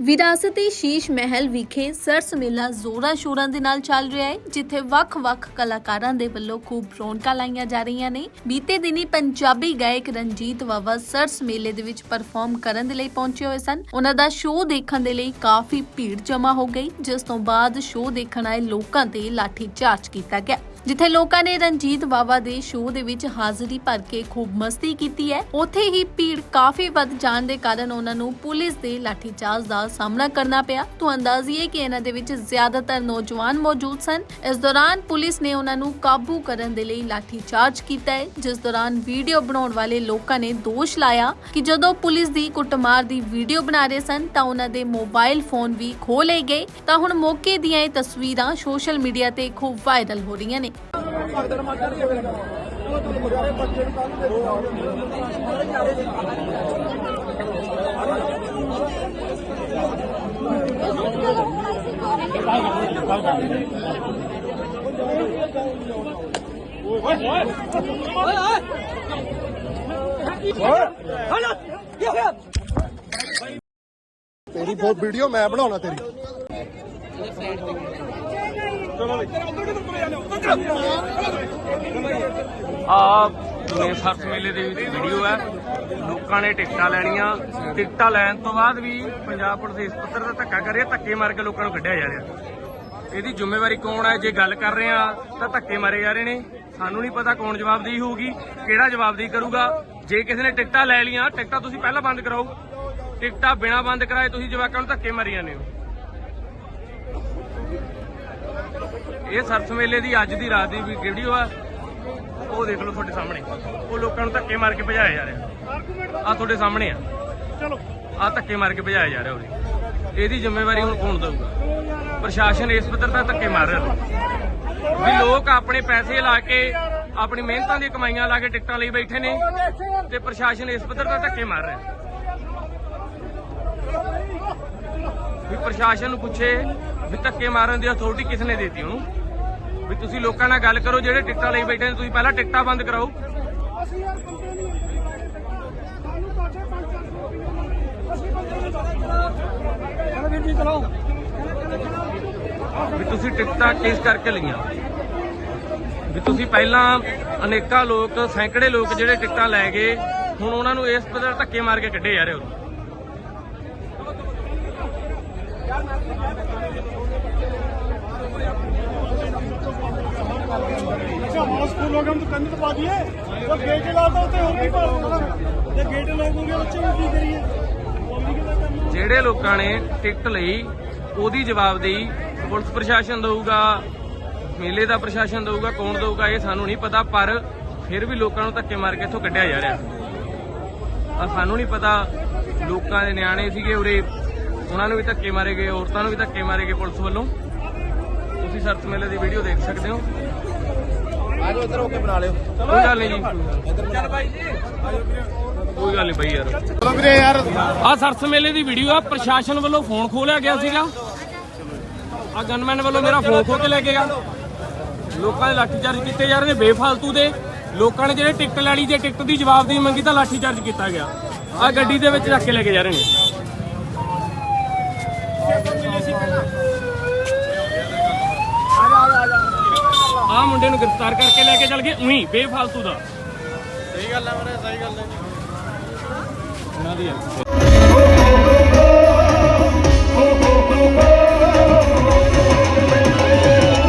ਵਿਰਾਸਤੀ ਸ਼ੀਸ਼ ਮਹਿਲ ਵਿਖੇ ਸਰਸ ਮੇਲਾ ਜ਼ੋਰਾਂ ਸ਼ੋਰਾਂ ਦੇ ਨਾਲ ਚੱਲ ਰਿਹਾ ਹੈ, ਜਿੱਥੇ ਵੱਖ-ਵੱਖ ਕਲਾਕਾਰਾਂ ਦੇ ਵੱਲੋਂ ਖੂਬ ਰੌਣਕਾਂ ਲਾਈਆਂ ਜਾ ਰਹੀਆਂ ਨੇ। ਬੀਤੇ ਦਿਨੀ ਪੰਜਾਬੀ ਗਾਇਕ ਰਣਜੀਤ ਵਾਵਾ ਸਰਸ ਮੇਲੇ ਦੇ ਵਿੱਚ ਪਰਫਾਰਮ ਕਰਨ ਦੇ ਲਈ ਪਹੁੰਚੇ ਹੋਏ ਸਨ। ਉਹਨਾਂ ਦਾ ਸ਼ੋਅ ਦੇਖਣ ਦੇ ਲਈ ਕਾਫੀ ਭੀੜ ਜਮ੍ਹਾਂ ਹੋ ਗਈ, ਜਿਸ ਤੋਂ ਬਾਅਦ ਸ਼ੋਅ ਦੇਖਣ ਆਏ ਲੋਕਾਂ ਤੇ ਲਾਠੀ ਚਾਰਜ ਕੀਤਾ ਗਿਆ। ਜਿੱਥੇ ਲੋਕਾਂ ਨੇ ਰਣਜੀਤ ਬਾਵਾ ਦੇ ਸ਼ੋਅ ਦੇ ਵਿੱਚ ਹਾਜ਼ਰੀ ਭਰ ਕੇ ਖੂਬ ਮਸਤੀ ਕੀਤੀ ਹੈ, ਉੱਥੇ ਹੀ ਭੀੜ ਕਾਫੀ ਵੱਧ ਜਾਣ ਦੇ ਕਾਰਨ ਉਹਨਾਂ ਨੂੰ ਪੁਲਿਸ ਦੇ ਲਾਠੀਚਾਰਜ ਦਾ ਸਾਹਮਣਾ ਕਰਨਾ ਪਿਆ। ਤੋਂ ਅੰਦਾਜ਼ੀਏ ਕਿ ਇਹਨਾਂ ਦੇ ਵਿੱਚ ਜ਼ਿਆਦਾਤਰ ਨੌਜਵਾਨ ਮੌਜੂਦ ਸਨ। ਇਸ ਦੌਰਾਨ ਪੁਲਿਸ ਨੇ ਉਹਨਾਂ ਨੂੰ ਕਾਬੂ ਕਰਨ ਦੇ ਲਈ ਲਾਠੀਚਾਰਜ ਕੀਤਾ ਹੈ, ਜਿਸ ਦੌਰਾਨ ਵੀਡੀਓ ਬਣਾਉਣ ਵਾਲੇ ਲੋਕਾਂ ਨੇ ਦੋਸ਼ ਲਾਇਆ ਕਿ ਜਦੋਂ ਪੁਲਿਸ ਦੀ ਕੁੱਟਮਾਰ ਦੀ ਵੀਡੀਓ ਬਣਾ ਰਹੇ ਸਨ, ਤਾਂ ਉਹਨਾਂ ਦੇ ਮੋਬਾਈਲ ਫੋਨ ਵੀ ਖੋਹ ਲਏ ਗਏ। ਤਾਂ ਹੁਣ ਮੌਕੇ ਦੀਆਂ ਇਹ ਤਸਵੀਰਾਂ ਸੋਸ਼ਲ ਮੀਡੀਆ ਤੇ ਖੂਬ ਵਾਇਰਲ ਹੋ ਰਹੀਆਂ ਨੇ। ਤੇਰੀ ਬਹੁਤ ਵੀਡੀਓ ਮੈਂ ਬਣਾਉਣਾ ਤੇਰੀ। ਆ ਨੇ ਸਰਸ ਮੇਲੇ ਦੇ ਵਿੱਚ ਵੀਡੀਓ ਹੈ। ਲੋਕਾਂ ਨੇ ਟਿਕਟਾਂ ਲੈਣੀਆਂ। ਟਿਕਟਾਂ ਲੈਣ ਤੋਂ ਬਾਅਦ ਵੀ ਪੰਜਾਬ ਪੁਲਿਸ ਇਸ ਪੱਤਰ ਦਾ ਧੱਕਾ ਕਰ ਰਹੀ ਹੈ। ਧੱਕੇ ਮਾਰ ਕੇ ਲੋਕਾਂ ਨੂੰ ਕੱਢਿਆ ਜਾ ਰਿਹਾ। ਇਹਦੀ ਜ਼ਿੰਮੇਵਾਰੀ ਕੌਣ ਹੈ? ਜੇ ਗੱਲ ਕਰ ਰਹੇ ਆ ਤਾਂ ਧੱਕੇ ਮਾਰੇ ਜਾ ਰਹੇ ਨੇ। ਸਾਨੂੰ ਨਹੀਂ ਪਤਾ ਕੌਣ ਜਵਾਬਦੇਹੀ ਹੋਊਗੀ, ਕਿਹੜਾ ਜਵਾਬਦੇਹੀ ਕਰੂਗਾ। ਜੇ ਕਿਸੇ ਨੇ ਟਿਕਟਾਂ ਲੈ ਲੀਆਂ ਟਿਕਟਾਂ ਤੁਸੀਂ ਪਹਿਲਾਂ ਬੰਦ ਕਰਾਓ। ਟਿਕਟਾਂ ਬਿਨਾਂ ਬੰਦ ਕਰਾਏ ਤੁਸੀਂ ਜਵਾਕਾਂ ਨੂੰ ਧੱਕੇ ਮਾਰੀ ਜਾਂਦੇ ਹੋ। ਇਹ ਸਰਸ ਮੇਲੇ ਦੀ ਅੱਜ ਦੀ ਰਾਤ ਦੀ ਵੀ ਵੀਡੀਓ ਆ? ਉਹ ਦੇਖ ਲਓ ਤੁਹਾਡੇ ਸਾਹਮਣੇ। ਉਹ ਲੋਕਾਂ ਨੂੰ ਧੱਕੇ ਮਾਰ ਕੇ ਭਜਾਇਆ ਜਾ ਰਿਹਾ। ਆ ਤੁਹਾਡੇ ਸਾਹਮਣੇ ਆ। ਚਲੋ। ਆ ਧੱਕੇ ਮਾਰ ਕੇ ਭਜਾਇਆ ਜਾ ਰਿਹਾ ਉਹਦੇ ਇਹਦੀ ਜ਼ਿੰਮੇਵਾਰੀ ਹੁਣ ਕੌਣ ਦਊਗਾ? ਪ੍ਰਸ਼ਾਸਨ ਇਸ ਪੱਧਰ ਤੇ ਧੱਕੇ ਮਾਰ ਰਿਹਾ। ਵੀ ਲੋਕ ਆਪਣੇ ਪੈਸੇ ਲਾ ਕੇ ਆਪਣੀ ਮਿਹਨਤਾਂ ਦੀਆਂ ਕਮਾਈਆਂ ਲਾ ਕੇ ਟਿਕਟਾਂ ਲਈ ਬੈਠੇ ਨੇ ਤੇ ਪ੍ਰਸ਼ਾਸਨ ਇਸ ਪੱਧਰ ਤੇ ਧੱਕੇ ਮਾਰ ਰਿਹਾ। ਵੀ ਪ੍ਰਸ਼ਾਸਨ ਨੂੰ ਪੁੱਛੇ ਵੀ ਧੱਕੇ ਮਾਰਨ ਦੀ ਅਥਾਰਟੀ ਕਿਸ ਨੇ ਦਿੱਤੀ ਉਹਨੂੰ? ਵੀ ਤੁਸੀਂ ਲੋਕਾਂ ਨਾਲ ਗੱਲ ਕਰੋ ਜਿਹੜੇ ਟਿਕਟਾਂ ਲਈ ਬੈਠੇ ਨੇ ਤੁਸੀਂ ਪਹਿਲਾਂ ਟਿਕਟਾਂ ਬੰਦ ਕਰਾਓ। ਅਸੀਂ ਯਾਰ ਬੰਦੇ ਨਹੀਂ ਸਾਨੂੰ ਪਾਛੇ ਪੰਜ ਚਾਰ ਸੌ ਰੁਪਏ ਅਸੀਂ ਬੰਦੇ ਨਹੀਂ ਚਲੋ ਵੀਰ ਜੀ ਚਲੋ ਵੀ ਤੁਸੀਂ ਟਿਕਟਾਂ ਕਿਸ ਕਰਕੇ ਲਈਆਂ? ਵੀ ਤੁਸੀਂ ਪਹਿਲਾਂ ਅਨੇਕਾਂ ਲੋਕ ਸੈਂਕੜੇ ਲੋਕ ਜਿਹੜੇ ਟਿਕਟਾਂ ਲੈ ਗਏ ਹੁਣ ਉਹਨਾਂ ਨੂੰ ਇਸ ਪੱਧਰ ਧੱਕੇ ਮਾਰ ਕੇ ਕੱਢੇ ਜਾ ਰਹੇ ਹੋ। ਕੰਨ ਪਾ ਦਈਏ, ਉਹ ਗੇਟ ਲਾਤਾ ਉੱਤੇ ਹੋ ਗਈ ਭਾਵੇਂ ਜੇ ਗੇਟ ਲਾਉਂਗੇ ਬੱਚੇ ਨੂੰ ਕੀ ਕਰੀਏ? ਜਿਹੜੇ ਲੋਕਾਂ ਨੇ ਟਿਕਟ ਲਈ, ਉਹਦੀ ਜਵਾਬਦੇਹੀ ਪੁਲਿਸ ਪ੍ਰਸ਼ਾਸਨ ਦੇਊਗਾ, ਮੇਲੇ ਦਾ ਪ੍ਰਸ਼ਾਸਨ ਦਊਗਾ, ਕੌਣ ਦਊਗਾ ਇਹ ਸਾਨੂੰ ਨਹੀਂ ਪਤਾ, ਪਰ ਫਿਰ ਵੀ ਲੋਕਾਂ ਨੂੰ ਧੱਕੇ ਮਾਰ ਕੇ ਇੱਥੋਂ ਕੱਢਿਆ ਜਾ ਰਿਹਾ। ਆ ਸਾਨੂੰ ਨਹੀਂ ਪਤਾ, ਲੋਕਾਂ ਦੇ ਨਿਆਣੇ ਸੀਗੇ ਉਰੇ, ਉਹਨਾਂ ਨੂੰ ਵੀ ਧੱਕੇ ਮਾਰੇ ਗਏ, ਔਰਤਾਂ ਨੂੰ ਵੀ ਧੱਕੇ ਮਾਰੇ ਗਏ ਪੁਲਿਸ ਵੱਲੋਂ। ਤੁਸੀਂ ਸਰਚ ਮੇਲੇ ਦੀ ਵੀਡੀਓ ਦੇਖ ਸਕਦੇ ਹੋ। ਆਜੋ ਇੱਧਰ ਹੋ ਕੇ ਬਣਾ ਲਿਓ। ਕੋਈ ਗੱਲ ਨਹੀਂ ਜੀ। ਚੱਲ ਬਾਈ ਜੀ ਕੋਈ ਗੱਲ ਨਹੀਂ ਬਾਈ ਯਾਰ। ਚਲੋ ਵੀਰੇ ਯਾਰ। ਆ ਸਰਸ ਮੇਲੇ ਦੀ ਵੀਡੀਓ ਆ ਪ੍ਰਸ਼ਾਸਨ ਵੱਲੋਂ ਫੋਨ ਖੋਲਿਆ ਗਿਆ ਸੀਗਾ। ਆ ਗਨਮੈਨ ਵੱਲੋਂ ਮੇਰਾ ਫੋਨ ਖੋ ਕੇ ਲੈ ਕੇ ਗਿਆ। ਲੋਕਾਂ ਦੇ ਲਾਠੀਚਾਰਜ ਕੀਤੇ ਜਾ ਰਹੇ ਨੇ ਬੇਫਾਲਤੂ ਦੇ। ਲੋਕਾਂ ਨੇ ਜਿਹੜੇ ਟਿਕਟ ਲੈਣੀ ਜੇ ਟਿਕਟ ਦੀ ਜਵਾਬਦੇਹੀ ਮੰਗੀ ਤਾਂ ਲਾਠੀਚਾਰਜ ਕੀਤਾ ਗਿਆ। ਆ ਗੱਡੀ ਦੇ ਵਿੱਚ ਰੱਖ ਕੇ ਲੈ ਕੇ ਜਾ ਰਹੇ ਨੇ। ਆ ਮੁੰਡੇ ਨੂੰ ਗ੍ਰਿਫਤਾਰ ਕਰਕੇ ਲੈ ਕੇ ਚੱਲ ਗਏ ਉਹੀ ਬੇਫਾਲਤੂ ਦਾ। ਸਹੀ ਗੱਲ ਹੈ ਵੀਰੇ ਸਹੀ ਗੱਲ ਹੈ ਉਹਨਾਂ ਦੀ